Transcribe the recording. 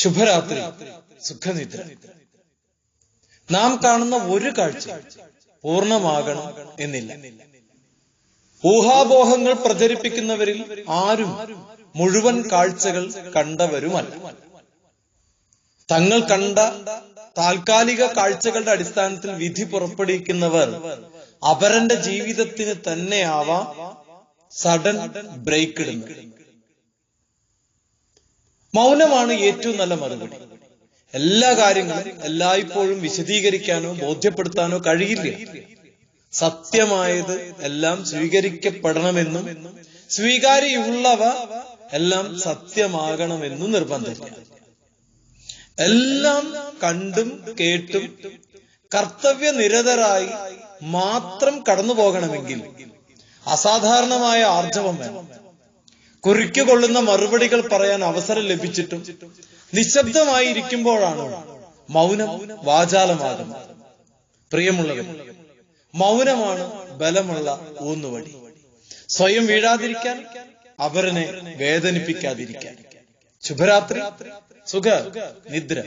ശുഭരാത്രി സുഖനിദ്ര. നാം കാണുന്ന ഒരു കാഴ്ച പൂർണമാകണം എന്നില്ല. ഊഹാപോഹങ്ങൾ പ്രചരിപ്പിക്കുന്നവരിൽ ആരും മുഴുവൻ കാഴ്ചകൾ കണ്ടവരുമല്ല. തങ്ങൾ കണ്ട താൽക്കാലിക കാഴ്ചകളുടെ അടിസ്ഥാനത്തിൽ വിധി പുറപ്പെടുവിക്കുന്നവർ അവരന്റെ ജീവിതത്തിന് തന്നെയാവാം സഡൻ ബ്രേക്ക് ഇടുന്നത് മൗനമാണ് ഏറ്റവും നല്ല മറുപടി. എല്ലാ കാര്യങ്ങളും എല്ലായ്പ്പോഴും വിശദീകരിക്കാനോ ബോധ്യപ്പെടുത്താനോ കഴിയില്ല. സത്യമായത് എല്ലാം സ്വീകരിക്കപ്പെടണമെന്നും സ്വീകാര്യമുള്ളവ എല്ലാം സത്യമാകണമെന്നും നിർബന്ധമില്ല. എല്ലാം കണ്ടും കേട്ടും കർത്തവ്യനിരതരായി മാത്രം കടന്നു പോകണമെങ്കിൽ അസാധാരണമായ ആർജവം വേണം. കുറിക്കുകൊള്ളുന്ന മറുപടികൾ പറയാൻ അവസരം ലഭിച്ചിട്ടും നിശബ്ദമായിരിക്കുമ്പോഴാണ് മൗനം വാചാലമാകുന്നത്. പ്രിയമുള്ളവർ മൗനമാണ് ബലമുള്ള ഊന്നുവടി. സ്വയം വീഴാതിരിക്കാൻ അവരനെ വേദനിപ്പിക്കാതിരിക്കാൻ. ശുഭരാത്രി സുഖ നിദ്ര.